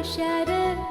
हुशार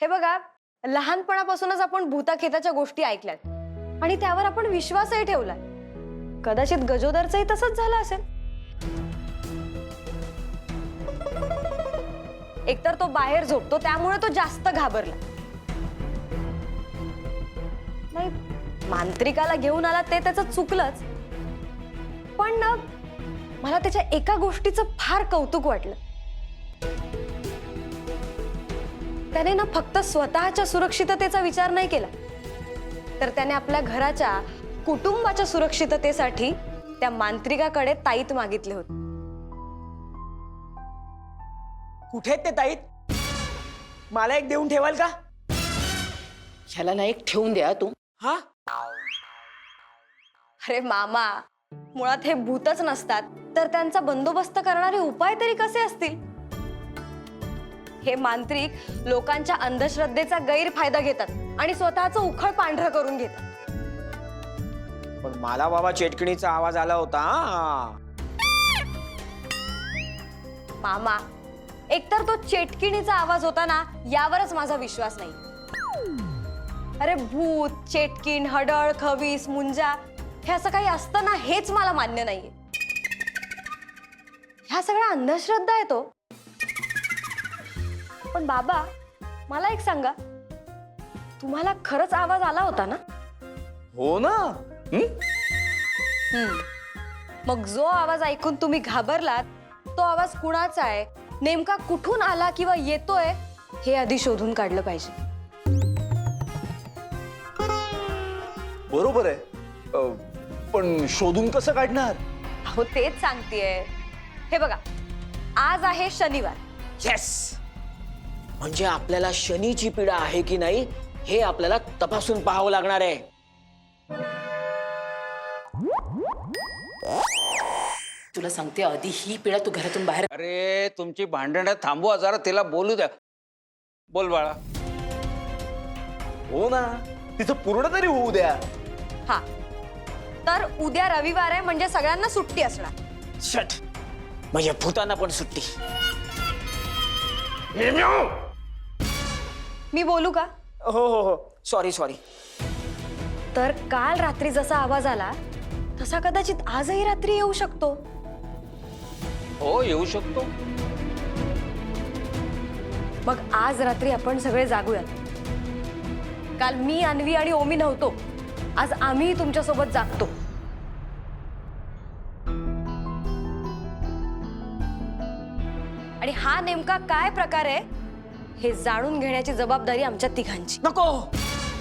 हे बघा लहानपणापासूनच आपण भूताखेताच्या गोष्टी ऐकल्यात. आणि त्यावर आपण विश्वासही ठेवलाय. कदाचित गजोदरचंही तसंच झालं असेल. एकतर तो बाहेर झोपतो त्यामुळे तो जास्त घाबरला. नाही मांत्रिकाला घेऊन आला ते त्याचं चुकलंच. पण ना मला त्याच्या एका गोष्टीचं फार कौतुक वाटलं. त्याने ना फक्त स्वतःच्या सुरक्षिततेचा विचार नाही केला. तर त्याने आपल्या घराच्या कुटुंबाच्या सुरक्षिततेसाठी त्या मांत्रिकाकडे ताईत मागितले होते. कुठे आहेत ते ताईत? मला एक देऊन ठेवाल का? ह्याला ना एक ठेवून द्या तू. हा? अरे मामा मुळात हे भूतच नसतात. तर त्यांचा बंदोबस्त करणारे उपाय तरी कसे असतील? हे मांत्रिक लोकांच्या अंधश्रद्धेचा गैरफायदा घेतात आणि स्वतःचं उखळ पांढरं करून घेतात. पण मला बाबा चेटकिणीचा आवाज आला होता हा. मामा एकतर तो चेटकिणीचा आवाज होता ना यावरच माझा विश्वास नाही. अरे भूत चेटकीण हडळ खवीस मुंजा हे असं काही असतं ना हेच मला मान्य नाहीये. ह्या सगळ्या अंधश्रद्धा आहे तो. पण बाबा मला एक सांगा. तुम्हाला खरंच आवाज आला होता ना? हो ना. हं? हम्म. मग जो आवाज ऐकून तुम्ही घाबरलात तो आवाज कुणाचा आहे? नेमका कुठून आला किंवा येतोय हे आधी शोधून काढलं पाहिजे. बरोबर आहे. अ, पण शोधून कसं काढणार? अहो तेच सांगतेय. हे बघा आज आहे शनिवार. येस म्हणजे आपल्याला शनीची पीडा आहे की नाही हे आपल्याला तपासून पाहावं लागणार आहे. तुला सांगते आधी ही पिढा तू घरातून बाहेर अरे तुमची भांडणं थांबवा जरा तिला बोलू द्या. बोल बाळा. हो ना तिचं पूर्ण तरी होऊ द्या. हा. तर उद्या रविवार आहे म्हणजे सगळ्यांना सुट्टी असणार. शट म्हणजे भूतांना पण सुट्टी. मी बोलू का? हो हो हो. सॉरी सॉरी तर काल रात्री जसा आवाज आला तसा कदाचित आजही रात्री येऊ शकतो. हो येऊ शकतो. मग आज रात्री आपण सगळे जागूयात. काल मी अन्वी आणि ओमी नव्हतो. आज आम्ही तुमच्यासोबत जागतो. आणि हा नेमका काय प्रकार आहे? हे जाणून घेण्याची जबाबदारी आमच्या तिघांची. नको!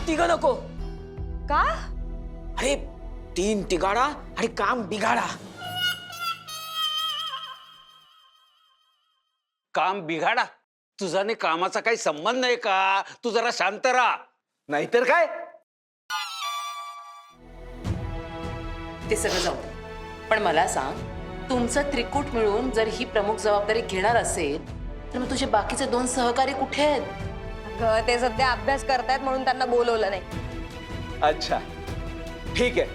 तिघ नको! का? अरे तीन तिगाडा आणि काम बिघाडा. काम बिघाडा? तुझा आणि कामाचा काही संबंध आहे का? तू जरा शांत राहा. नाहीतर काय? ते सगळं जाऊ दे. पण मला सांग तुमचं त्रिकूट मिळून जर ही प्रमुख जबाबदारी घेणार असेल तर मग तुझे बाकीचे दोन सहकारी कुठे आहेत? अगं, ते सध्या अभ्यास करतायत म्हणून त्यांना बोलवलं नाही. अच्छा. ठीक आहे.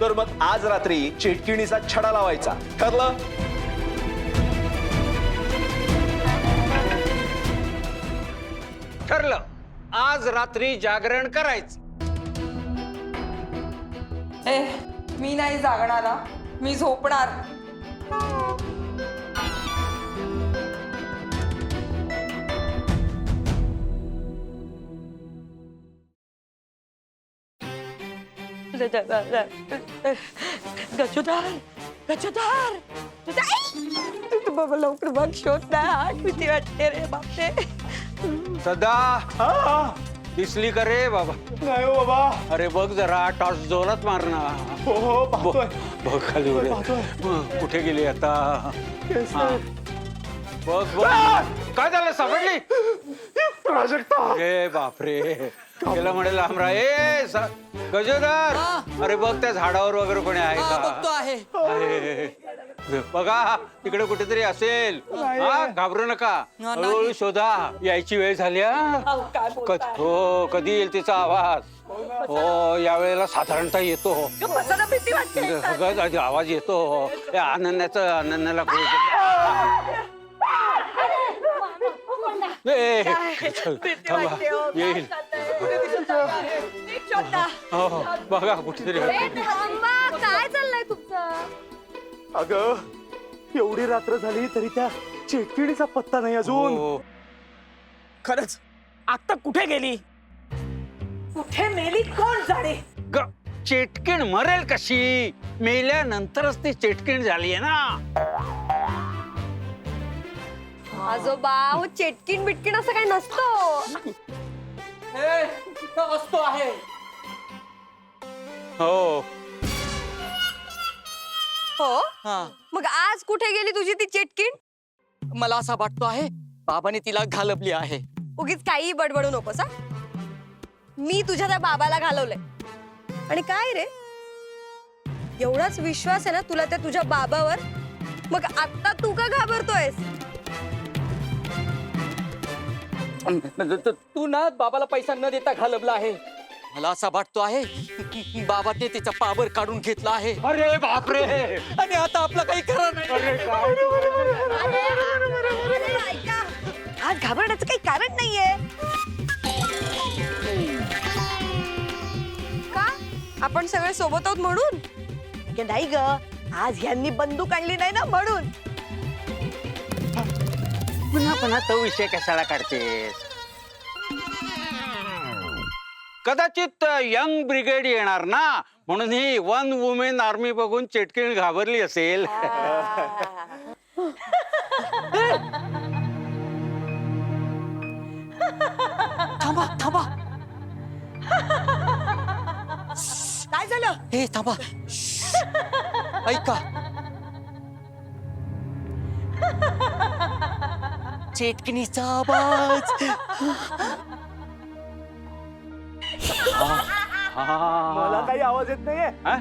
तर मग आज रात्री चिटकिणीचा छडा लावायचा. ठरलं? ठरलं. आज रात्री जागरण करायचं. ए मी नाही जागणार हा. मी झोपणार. गजोदार गजोदार बाबा लवकर बघ शोध ना किती वाटते रे बापरे सदा। दिसली का रे बाबा? नाही हो बाबा. अरे बघ जरा टॉर्च जोरात मार ना हो हो बघ पाहतोय. बघ खाली. पाहतोय. हं, कुठे गेली आता? केस हा. बघ बघ. काय झालं? सापडली? प्राजक्ता. ए बापरे. त्याला म्हणेल आमरा ए स- गजोदर. अरे बघ त्या झाडावर वगैरे कोणी आहे बघतो का? आहे. आहे. बघा तिकडे कुठेतरी असेल. हा घाबरू नका. नाही. हळूहळू शोधा. यायची वेळ झाली हा? क- हो कधी येईल तिचा आवाज? हो या वेळेला साधारणतः येतो. भीती वाटते. सगळं आधी आवाज येतो. त्या अनन्याचं अनन्याला कोणी- ए, थांबा, येईल हो बघा कुठेतरी थांबा काय चाललंय तुमचं अगं एवढी रात्र झाली तरी त्या चेटकिडीचा पत्ता नाही अजून हो. खरंच आता कुठे गेली कुठे मेली कोण जाणे ग- चेटकीण मरेल कशी मेल्यानंतरच ती चेटकीण झाली ना आजोबा हो चेटकीन बिटकीन असं काही नसतं. असतो आहे? हो. हो? हा. मग आज कुठे गेली तुझी ती चेटकीन? मला असा वाटतो आहे बाबाने तिला घालवली आहे. उगीच काही बडबडू नकोस हा. मी तुझ्या त्या बाबाला घालवलंय. आणि काय रे? एवढाच विश्वास आहे ना तुला त्या तुझ्या बाबावर? मग आता तू का घाबरतोयस? तू ना बाबाला पैसा न देता घालवला आहे मला असा वाटतो आहे बाबाने तिचा पावर काढून घेतला आहे अरे बापरे आणि आता आपलं काही खरं नाही अरे काय अरे, ऐका. आज घाबरण्याचं काही कारण नाहीये का आपण सगळे सोबत आहोत म्हणून अगं नाही ग आज यांनी बंदूक आणली नाही ना म्हणून पुन्हा पुन्हा तो विषय कशाला काढतेस? कदाचित यंग ब्रिगेड येणार ना? म्हणून ही वन वुमेन आर्मी बघून चेटकीण घाबरली असेल. थांबा थांबा. काय झालं? हे थांबा. ऐका. चेटकिनीचा आवाज मला काही आवाज येत नाहीये हा?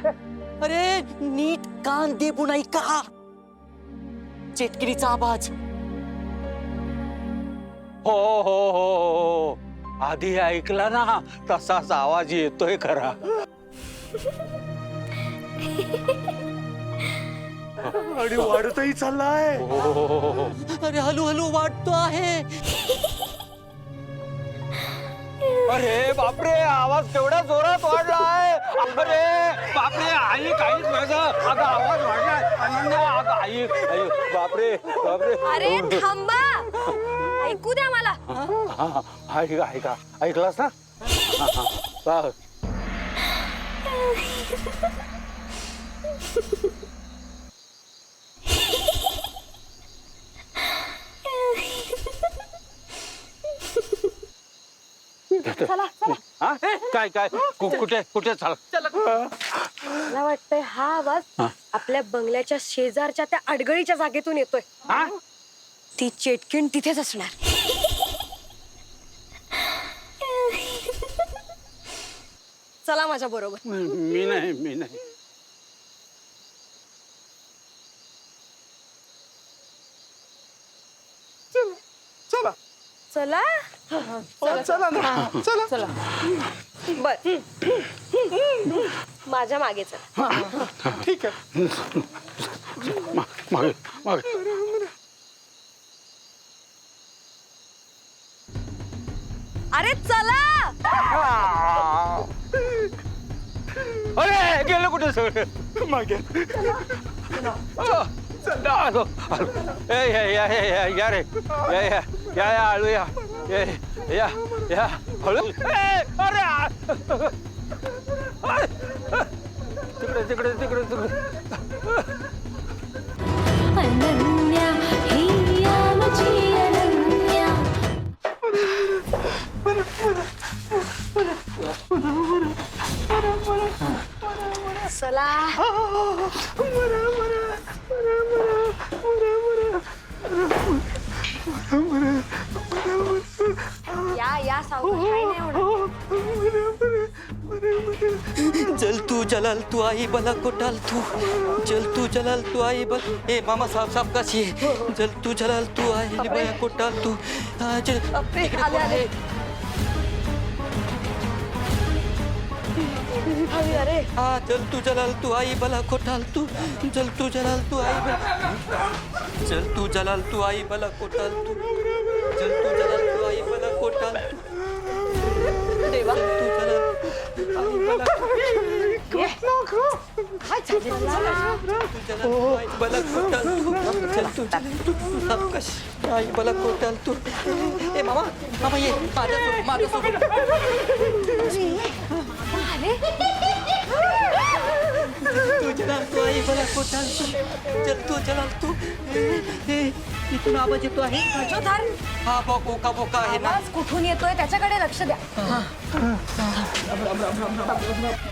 अरे नीट कान देबून ऐका चेटकिनीचा आवाज हो हो हो आधी ऐकला ना तसाच आवाज येतोय खरा. आणि वाढतही चाललाय. हो, हो, हो, हो. अरे हलू हलू वाटतो आहे. अरे बापरे आवाज केवढा जोरात वाढलाय. अरे बापरे आई काहीच माझा अगं आवाज वाढलाय. अनन्या अगं आई आई बापरे बापरे. अरे थांबा. ऐकू द्या मला. हा, हा, ऐका ऐका. ऐकलास ना? हा, हा, हा. हा? काय काय? कु- कुठे कुठे? चाल. मला वाटतंय हा आवाज. आपल्या बंगल्याच्या शेजारच्या त्या अडगळीच्या जागेतून येतोय. हा? ती चेटकीण तिथेच असणार. चला माझ्या बरोबर. मी नाही मी नाही. चला. चला. हो, चला ना. चला. बर. माझ्या मागे चला. ठीक आहे. मागे मागे. अरे चला. अरे गेलं कुठे सगळं? मागे. आलो, आलो, आलो. ए, या या या या या रे. या या या या आळू या. ये, या या हळू ए, अरे आ. तिकडे तिकडे तिकडे तिकडे अनन्या हिया माझी अनन्या चला जलाल तू आई बला कोटाल तू। जल तू जलाल तू आई बल। ए मामा साहब साहब कशी आहे जल तू जलाल तू आई बला तू। आले, कोण आले. आहे? अरे, अरे। हा जल तू जलाल तू आई बला कोटाल तू। जल तू जलाल तू आई बला जल तू जलाल तू आई बला कोटाल तू। जल तू जलाल तू आई बला कोटाल तू। देवा तू जलाल आई बला काय चाललंय? तुझ्या तू आई मला कोटाल तू चल तू सावकाश आई मला कोटाल तू ए मामा मामा ये माझ्यासोबत माझ्यासोबत तू जलाल तू आई मला कोटाल तू चल तू जलाल तू ए, इथून आवाज येतो आहे जोधार, हा बो बोका बोका आहे ना आवाज कुठून येतोय त्याच्याकडे लक्ष द्या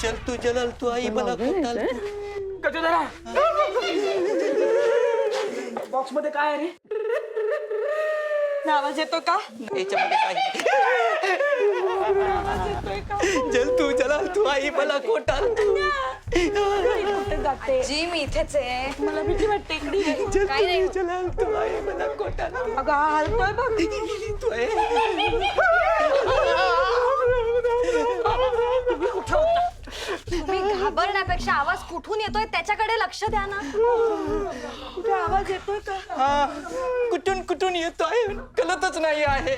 चल तू जलाल तू आई मला गजोदरा बॉक्समध्ये काय आहे रे? आवाज येतो का? याच्यामध्ये काही जल तू जलाल तू आई मला कोटाल तू जी मी इथेच आहे. मला भीती वाटते इकडे नाही. तू आई मला कोटाल तू अगं हलतोय बघ. तू आहे. घाबरण्यापेक्षा आवाज कुठून येतोय? त्याच्याकडे लक्ष द्या ना. कुठे आवाज येतोय का? हा कुठून कुठून येतो आहे कळतच नाही आहे.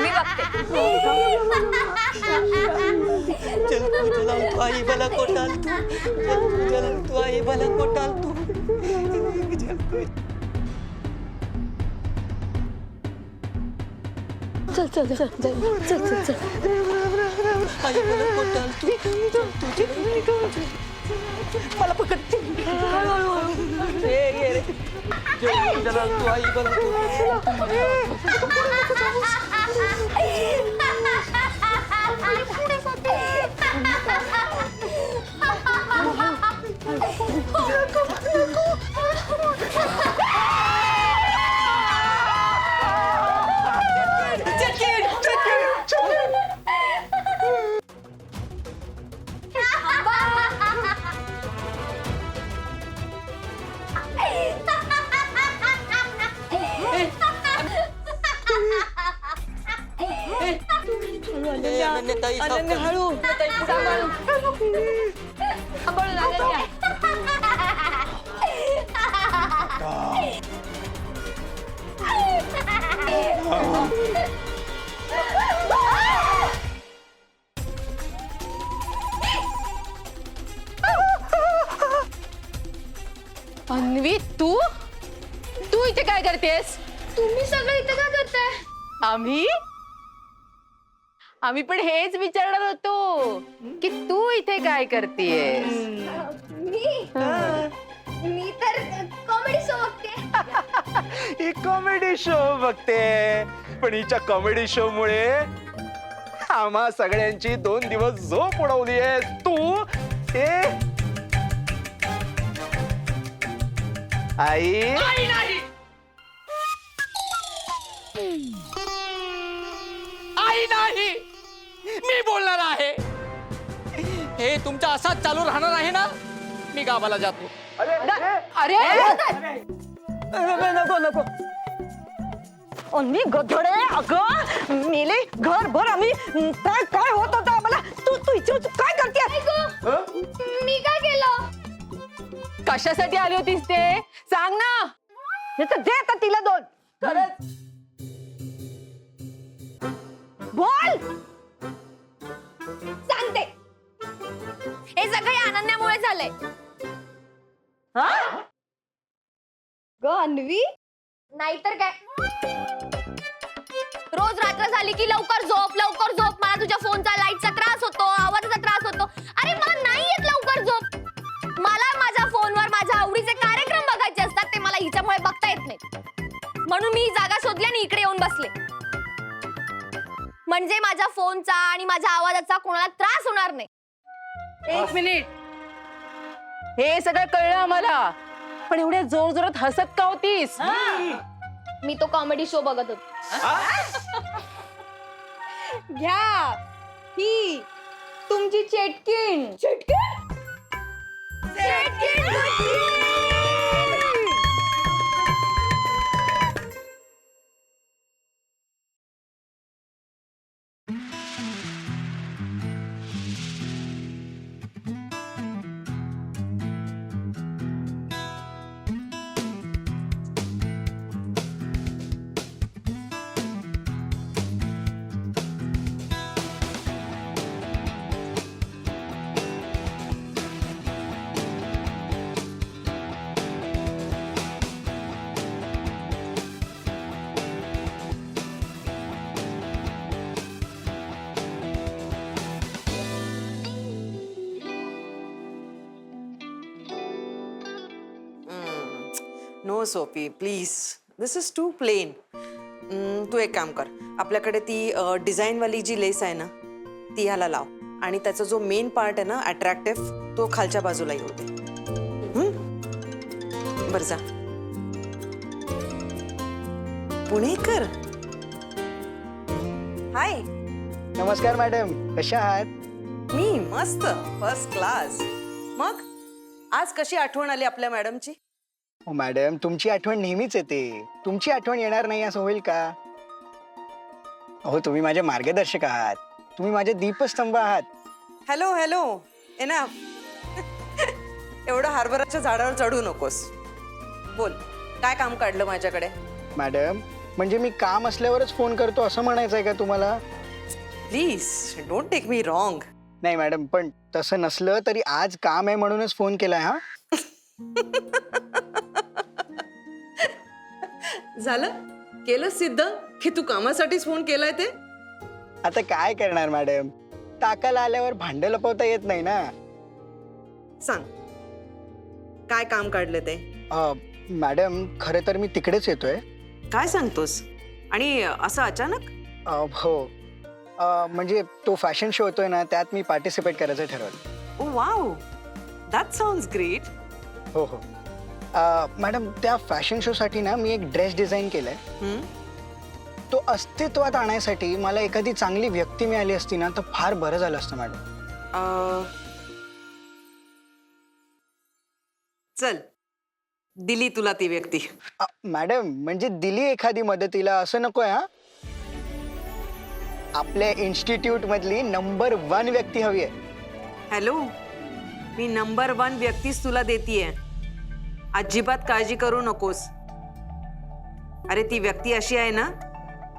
मी बघते. चल तू जलाल तू आई मला कोटाल तू. चल तू जलाल तू आई मला कोटाल तू. चल तू आई मला कोटाल तू चल तू जलाल तू मला पकड ए, ये रे. चल तू जलाल तू आई मला आम्ही? आम्ही पण हेच विचारणार होतो की तू इथे काय करतेस मी? मी तर कॉमेडी शो बघते. ही कॉमेडी शो बघते. पण हिच्या कॉमेडी शो मुळे आम्हा सगळ्यांची दोन दिवस झोप उडवली आहे तू? हे आई? आई नाही. मी बोलणार आहे. हे तुमचा असाच चालू राहणार आहे ना? मी गावाला जातो. अरे नको नको मी गधडे अगं. मेले घरभर आम्ही. काय काय होत होतं आम्हाला? तू तू तू काय करते मी काय केलं? कशासाठी आली होतीस ते? सांग ना. दे आता तिला दोन. बोल! सांगते. हे सगळे अनन्यामुळे झालंय. हा? अन्वी? नाहीतर काय? रोज रात्र झाली की लवकर झोप लवकर झोप. मला तुझ्या फोनचा लाईटचा त्रास होतो आवाजाचा त्रास होतो. अरे मला नाही येत लवकर झोप. मला माझ्या फोनवर माझ्या आवडीचे कार्यक्रम बघायचे असतात ते मला हिच्यामुळे बघता येत नाही म्हणून मी ही जागा शोधली आणि इकडे येऊन बसले. म्हणजे माझ्या फोनचा आणि माझ्या आवाजाचा कोणाला त्रास होणार नाही. एक मिनिट. हे सगळं कळलं आम्हाला. पण एवढ्या जोर जोरात हसत का होतीस? मी तो कॉमेडी शो बघत होते. घ्या. ही तुमची चेटकिन चेटकिन no Sophie please this is too plain तू एक काम कर. आपल्याकडे ती डिझाईनवाली जी लेस आहे ना ती ह्याला लाव. आणि त्याचा जो मेन पार्ट आहे ना अट्रॅक्टिव्ह तो खालच्या बाजूला येऊ दे? बरं जा. पुणेकर? हाय नमस्कार मॅडम कशा आहात? मी मस्त. फर्स्ट क्लास मग? आज कशी आठवण आली आपल्या मॅडमची हो मॅडम तुमची आठवण नेहमीच येते. तुमची आठवण येणार नाही असं होईल का? अहो तुम्ही माझे मार्गदर्शक आहात. तुम्ही माझे दीपस्तंभ आहात. Hello hello. एना एवढं हार्बराच्या झाडावर चढू नकोस. बोल काय काम काढलं माझ्याकडे? मॅडम म्हणजे मी काम असल्यावरच फोन करतो असं म्हणायचं आहे का तुम्हाला? Please don't take me wrong नाही मॅडम पण तसं नसलं तरी आज काम आहे म्हणूनच फोन केलाय हा? झालं? केलं सिद्ध? की तू कामासाठीच फोन केलाय ते? आता काय करणार मॅडम ताकाला आल्यावर भांड लपवता येत नाही ना? सांग. काय काम काढलं ते? अ, मॅडम खरं तर मी तिकडेच येतोय. काय सांगतोस? आणि असं अचानक? अ, हो. अ, म्हणजे तो फॅशन शो होतोय ना त्यात मी पार्टिसिपेट करायचं ठरवलं. Oh wow! That sound great हो हो. मॅडम त्या फॅशन शोसाठी ना मी एक ड्रेस डिझाईन केलाय. तो अस्तित्वात आणण्यासाठी मला एखादी चांगली व्यक्ती मिळाली असती ना तर फार बरं झालं असतं मॅडम. चल. दिली तुला ती व्यक्ती. अ, मॅडम म्हणजे दिली एखादी मदतीला असं नकोय हा? आपल्या इन्स्टिट्यूट मधली नंबर वन व्यक्ती हवी आहे. हॅलो? मी नंबर वन व्यक्तीच तुला देतीये. अजिबात काळजी करू नकोस. अरे ती व्यक्ती अशी आहे ना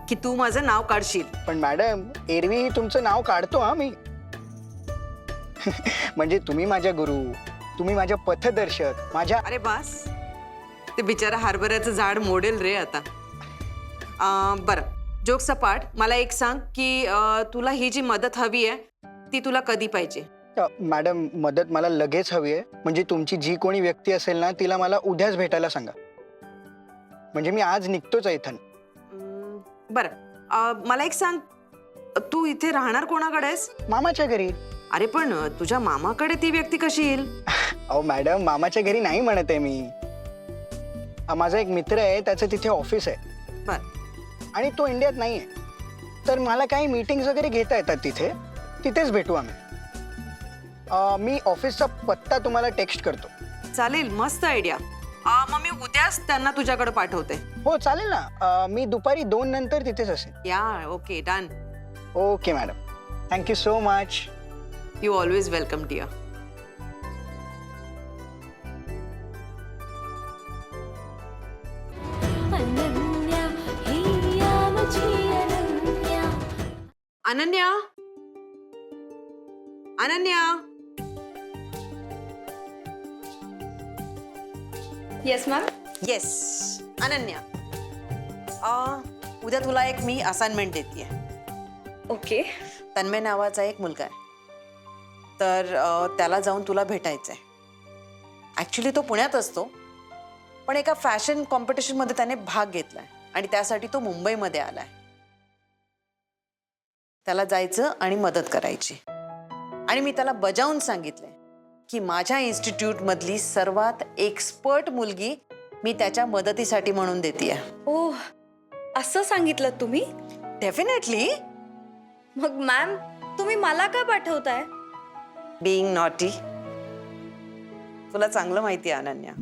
की तू माझं नाव काढशील. पण मॅडम एरवीही तुमचं नाव काढतो हा मी. म्हणजे तुम्ही माझ्या गुरु तुम्ही माझ्या पथदर्शक माझ्या अरे बास. ते बिचारा हरभऱ्याचं झाड मोडेल रे आता. अं, बरं. जोक सपाट मला एक सांग की अं, तुला ही जी मदत हवी आहे ती तुला कधी पाहिजे? अ, मॅडम मदत मला लगेच हवी आहे. म्हणजे तुमची जी कोणी व्यक्ती असेल ना तिला मला उद्याच भेटायला सांगा. म्हणजे मी आज निघतोच आहे इथं. अं, बरं. अं, मला एक सांग तू इथे राहणार कोणाकडे आहेस? मामाच्या घरी. अरे पण तुझ्या मामाकडे ती व्यक्ती कशी येईल? अहो मॅडम मामाच्या घरी नाही म्हणत आहे मी. माझा एक मित्र आहे त्याचं तिथे ऑफिस आहे. बर. आणि तो इंडियात नाही आहे तर मला काही मीटिंग्स वगैरे घेता येतात तिथे? तिथेच भेटू आम्ही. अ, मी ऑफिसचा पत्ता तुम्हाला टेक्स्ट करतो. चालेल मस्त आयडिया. मग मी उद्याच त्यांना तुझ्याकडे पाठवते. हो चालेल ना. अ, मी दुपारी दोन नंतर तिथेच असेल. या okay done. Okay madam. Thank you so much you always welcome dear Ananya हिया मुझी Ananya Ananya Ananya yes ma'am yes Ananya अं, उद्या तुला एक मी असाइनमेंट देते ओके तन्मय नावाचा एक मुलगा आहे. तर अं, त्याला जाऊन तुला भेटायचं आहे ॲक्च्युली तो पुण्यात असतो पण एका फॅशन कॉम्पिटिशनमध्ये त्याने भाग घेतलाय आणि त्यासाठी तो मुंबईमध्ये आलाय. त्याला जायचं आणि मदत करायची. आणि मी त्याला बजावून सांगितलंय. की माझ्या इन्स्टिट्यूटमधली सर्वात एक्सपर्ट मुलगी मी त्याच्या मदतीसाठी म्हणून देते ओ असं सांगितलं तुम्ही? डेफिनेटली मग मॅम तुम्ही मला का पाठवताय? बिईंग नॉटी तुला चांगलं माहिती आहे अनन्या.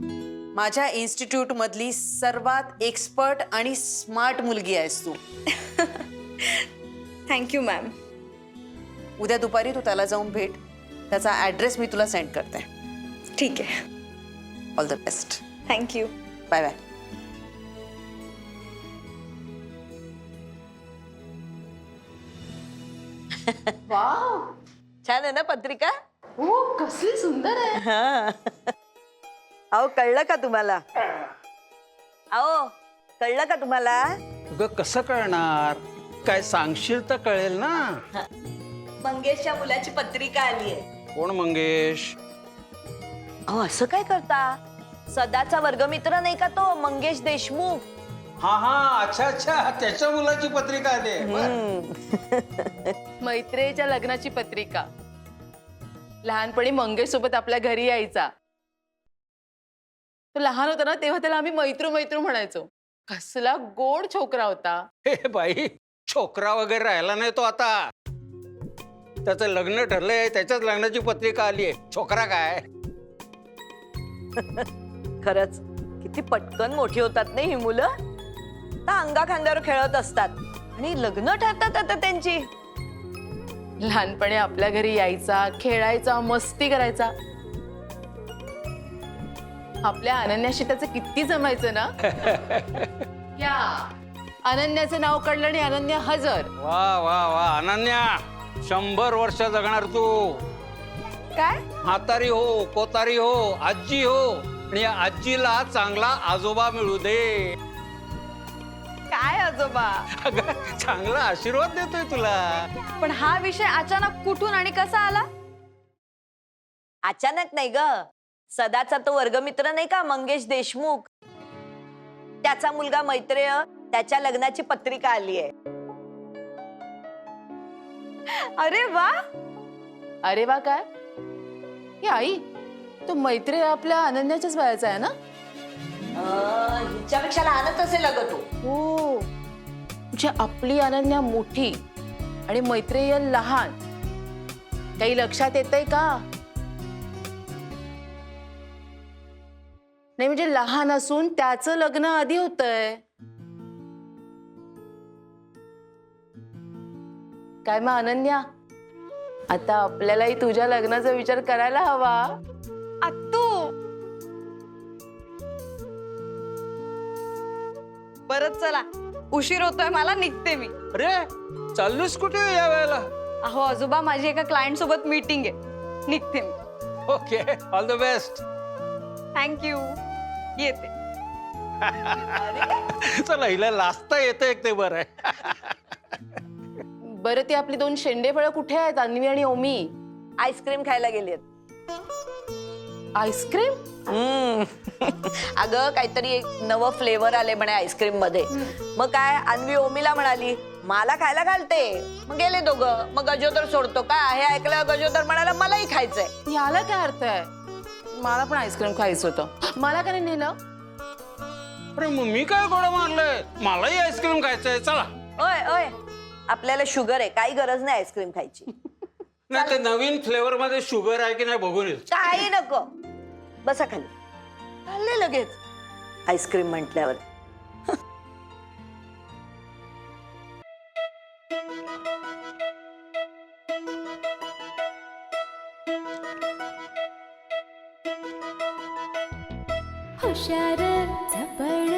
माझ्या इन्स्टिट्यूट मधली सर्वात एक्सपर्ट आणि स्मार्ट मुलगी आहेस तू. थँक्यू मॅम उद्या दुपारी तू त्याला जाऊन भेट. त्याचा ऍड्रेस मी तुला सेंड करते. ठीक आहे. All the best thank you bye bye छान आहे ना पत्रिका? हो कसली सुंदर आहे. अहो कळलं का तुम्हाला? अहो कळलं का तुम्हाला? अगं कसं कळणार? काय सांगशील तर कळेल ना. मंगेशच्या मुलाची पत्रिका आली आहे कोण मंगेश? अहो असं काय करता? सदाचा वर्गमित्र नाही का तो मंगेश देशमुख? हा हा अच्छा अच्छा त्याच्या मुलाची पत्रिका आली मैत्रेच्या लग्नाची पत्रिका. लहानपणी मंगेश सोबत आपल्या घरी यायचा. तो लहान होता ना तेव्हा त्याला आम्ही मैत्रू मैत्रू म्हणायचो. कसला गोड छोकरा होता. हे बाई छोकरा वगैरे राहिला नाही तो आता. त्याचं लग्न ठरलंय त्याच्याच लग्नाची पत्रिका आली आहे. छोकरा काय? खरंच किती पटकन मोठी होतात नाही ही मुलं? तर अंगा खांद्यावर खेळत असतात. आणि लग्न ठरतात आता त्यांची. लहानपणी आपल्या घरी यायचा खेळायचा मस्ती करायचा. आपल्या अनन्याशी त्याचं किती जमायचं ना? या अनन्याचं नाव काढलं आणि अनन्या हजर. वा वा वा अनन्या! शंभर वर्ष जगणार तू. काय? म्हातारी हो कोतारी हो आजी हो आणि या आजीला चांगला आजोबा मिळू दे. काय आजोबा? अगं, चांगला आशीर्वाद देतोय तुला. पण हा विषय अचानक कुठून आणि कसा आला? अचानक नाही ग. सदाचा तो वर्गमित्र नाही का मंगेश देशमुख? त्याचा मुलगा मैत्रेय त्याच्या लग्नाची पत्रिका आली आहे अरे वा. अरे वा काय? हे आई तो मैत्री आपल्या अनन्याच्याच वयाचा आहे ना? हिच्यापेक्षा लहानच असेल अगं तो. हो. म्हणजे आपली अनन्या मोठी आणि मैत्रेय लहान. काही लक्षात येतंय का? नाही म्हणजे लहान असून त्याचं लग्न आधी होतंय. काय मग अनन्या? आता आपल्यालाही तुझ्या लग्नाचा विचार करायला हवा. आत्तू बरंच चला. उशीर होतोय मला निघते मी. अरे चाललीस कुठे या वेळेला? अहो आजोबा माझी एका क्लायंट सोबत मीटिंग आहे. निघते मी. Okay all the best thank you येते. चला हिला लाजता येतं एक ते बरं. आहे बरं ती आपली दोन शेंडे फळं कुठे आहेत? अन्वी आणि ओमी? आईस्क्रीम खायला गेलीत आईस्क्रीम? अगं काहीतरी एक नवं फ्लेवर आले म्हणे आईस्क्रीममध्ये मग काय अन्वी ओमीला म्हणाली मला खायला घालते. मग गेले दोघं. मग गजोदर सोडतो का? हे ऐकलं गजोदर म्हणाला मलाही खायचंय. याला काय अर्थ आहे? मला पण आईस्क्रीम खायचं होतं. मला काय नाही नेलं? अरे मग मी काय गोडा मारलंय? मलाही आईस्क्रीम खायचंय. चला. ओय ओय. आपल्याला शुगर आहे काही गरज नाही आईस्क्रीम खायची. नाही ते नवीन फ्लेवर मध्ये शुगर आहे की नाही बघून येतो काही नको. बसा खाली. खाल्ले लगेच. आईस्क्रीम म्हटल्यावर. हुशार झपड